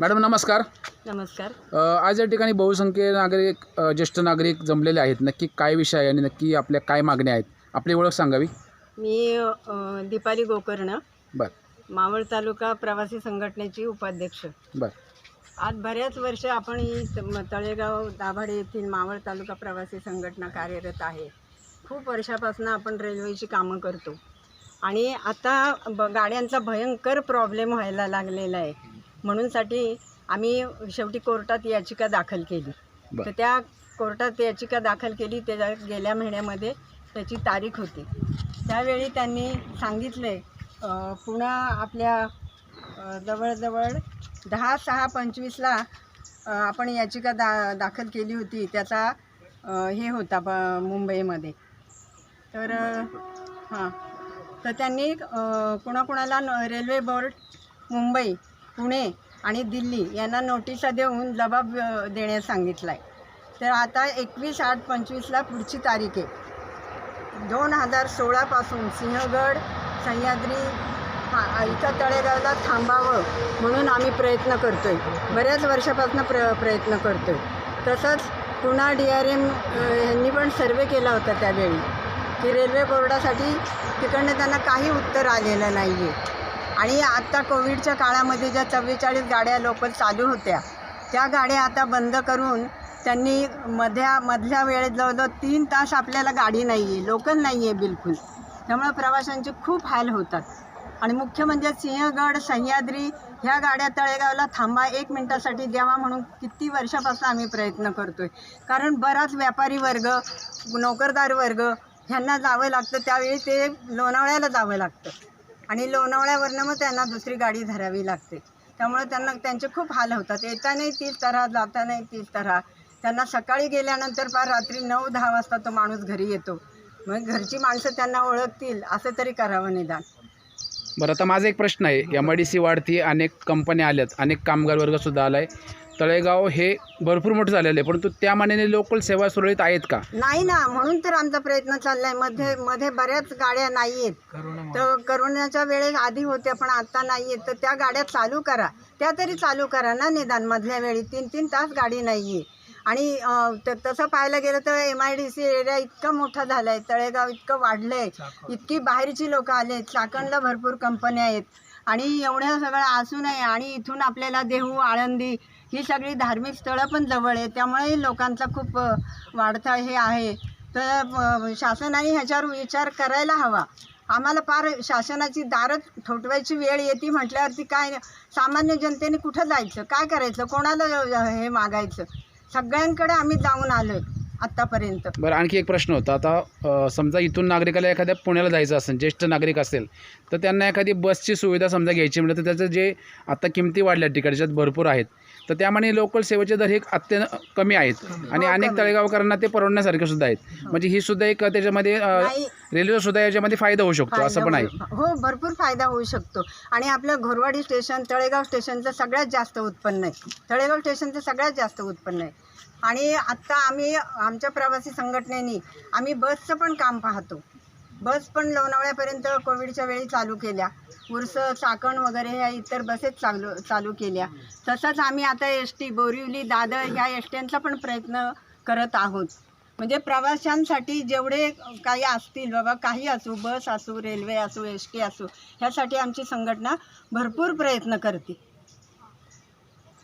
Madam नमस्कार. नमस्कार. अ, आज या ठिकाणी बहुसंख्य नागरिक अ, ज्येष्ठ नागरिक जमलेले आहेत. नक्की काय विषय आहे आणि नक्की आपल्या काय मागण्या आहेत? आपली ओळख सांगावी? मी अ, दीपाली गोकर्ण बर. मावळ तालुका प्रवासी संघटनेची उपाध्यक्ष. बर. आज बऱ्याच वर्ष आपण ही त- तळेगाव दाभाडे येथील मावळ तालुका प्रवासी संघटना कार्यरत आहे. खूप वर्षापासून आपण रेल्वेची कामं करतो. आणि आता ब गाड्यांचा भयंकर प्रॉब्लेम व्हायला लागलेला आहे. म्हणूनसाठी आम्ही शेवटी कोर्टात याचिका दाखल केली. तर त्या कोर्टात याचिका दाखल केली. त्याच्या गेल्या महिन्यामध्ये त्याची तारीख होती. त्यावेळी त्यांनी सांगितले पुन्हा आपल्या जवळजवळ दहा सहा पंचवीसला आपण याचिका दा दाखल केली होती. त्याचा हे होता ब मुंबईमध्ये. तर हां. तर त्यांनी कुणाकुणाला रेल्वे बोर्ड मुंबई पुणे आणि दिल्ली यांना नोटिसा देऊन जबाब देण्यास सांगितला आहे तर आता एकवीस आठ पंचवीसला पुढची तारीख आहे. दोन हजार सोळापासून सिंहगड सह्याद्री हा इथं तळेगावला थांबावं म्हणून आम्ही प्रयत्न करतो आहे बऱ्याच वर्षापासून प्र प्रयत्न करतो आहे तसंच पुन्हा डी आर एम यांनी पण सर्वे केला होता त्यावेळी की रेल्वे बोर्डासाठी तिकडनं त्यांना काही उत्तर आलेलं नाही आहे आणि आत्ता कोविडच्या काळामध्ये ज्या चव्वेचाळीस गाड्या लोकल चालू होत्या त्या गाड्या आता बंद करून त्यांनी मध्या मधल्या वेळेत जवळजवळ तीन तास आपल्याला गाडी नाही आहे लोकल नाही आहे बिलकुल. त्यामुळे प्रवाशांचे खूप हाल होतात. आणि मुख्य म्हणजे सिंहगड सह्याद्री ह्या गाड्या तळेगावला थांबा एक मिनटासाठी द्यावा म्हणून किती वर्षापासून आम्ही प्रयत्न करतो आहे कारण बराच व्यापारी वर्ग नोकरदार वर्ग ह्यांना जावं लागतं त्यावेळी ते लोणावळ्याला जावं लागतं. आणि लोणावळ्यावरनं मग त्यांना दुसरी गाडी धरावी लागते. त्यामुळे त्यांना त्यांचे खूप हाल होतात. येतानाही तीच तऱ्हा जातानाही तीच तऱ्हा. त्यांना सकाळी गेल्यानंतर फार रात्री नऊ दहा वाजता तो माणूस घरी येतो. मग घरची माणसं त्यांना ओळखतील. असं तरी करावं निदान. बरं आता माझा एक प्रश्न आहे. एम आय डी सी वाढती अनेक कंपन्या आल्यात. अनेक कामगार वर्गसुद्धा आला आहे तळेगाव हे भरपूर मोठं झालेलं आहे. परंतु त्या मानाने लोकल सेवा सुरळीत आहेत का? नाही ना म्हणून तर आमचा प्रयत्न चाललाय. मध्ये मध्ये बऱ्याच गाड्या नाही आहेत तर करोनाच्या वेळेस आधी होत्या पण आता नाही आहेत तर त्या गाड्या चालू करा. त्या तरी चालू करा ना निदान. मधल्या वेळी तीन तीन तास गाडी नाही आहे आणि तसं पाहायला गेलं तर M I D C area इतका मोठा झाला आहे तळेगाव इतकं वाढलं आहे इतकी बाहेरची लोकं आले आहेत चाकणला भरपूर कंपन्या आहेत. आणि एवढं सगळं असूनही आणि इथून आपल्याला देहू आळंदी ही सगळी धार्मिक स्थळं पण जवळ आहे त्यामुळे लोकांचा खूप वाढता हे आहे. तर शासनाने ह्याच्यावर विचार करायला हवा. आम्हाला फार शासनाची दारच ठोठवायची वेळ येते म्हटल्यावरती काय सामान्य जनतेने कुठं जायचं? काय करायचं? कोणाला हे मागायचं? सगळ्यांकडे आम्ही जाऊन आलोय आतापर्यंत. आत्तापर्यंत बरं आणखी एक प्रश्न होता. आता अ, समजा इथून नागरिकाला एखाद्या पुण्याला जायचं असेल ज्येष्ठ नागरिक असेल तर त्यांना एखादी बसची सुविधा समजा घ्यायची म्हटलं तर त्याचं जे आता किमती वाढल्या तिकडच्यात भरपूर आहेत. तर त्यामाने लोकल सेवेचे दर हे अत्यंत कमी आहेत. आणि हो, अनेक कमी. तळेगावकरांना ते परवडण्यासारखे सुद्धा आहेत. म्हणजे ही सुद्धा एक त्याच्यामध्ये रेल्वे सुद्धा याच्यामध्ये फायदा होऊ शकतो असं पण आहे. हो भरपूर फायदा होऊ शकतो. आणि आपलं घोरवाडी स्टेशन तळेगाव स्टेशनचं सगळ्यात जास्त उत्पन्न आहे. तळेगाव स्टेशनचं सगळ्यात जास्त उत्पन्न आहे. आणि आत्ता आम्ही आमच्या प्रवासी संघटनेने आम्ही बसचं पण काम पाहतो. बस पण लोणावळ्यापर्यंत कोविडच्या वेळी चालू केल्या. उर्स चाकण वगैरे ह्या इतर बसेस चालू चालू केल्या. तसंच आम्ही आता एस टी बोरिवली दादर ह्या एस ट्यांचा पण प्रयत्न करत आहोत. म्हणजे प्रवाशांसाठी जेवढे काही असतील बाबा काही असू बस असू रेल्वे असू एस टी असू ह्यासाठी आमची संघटना भरपूर प्रयत्न करते.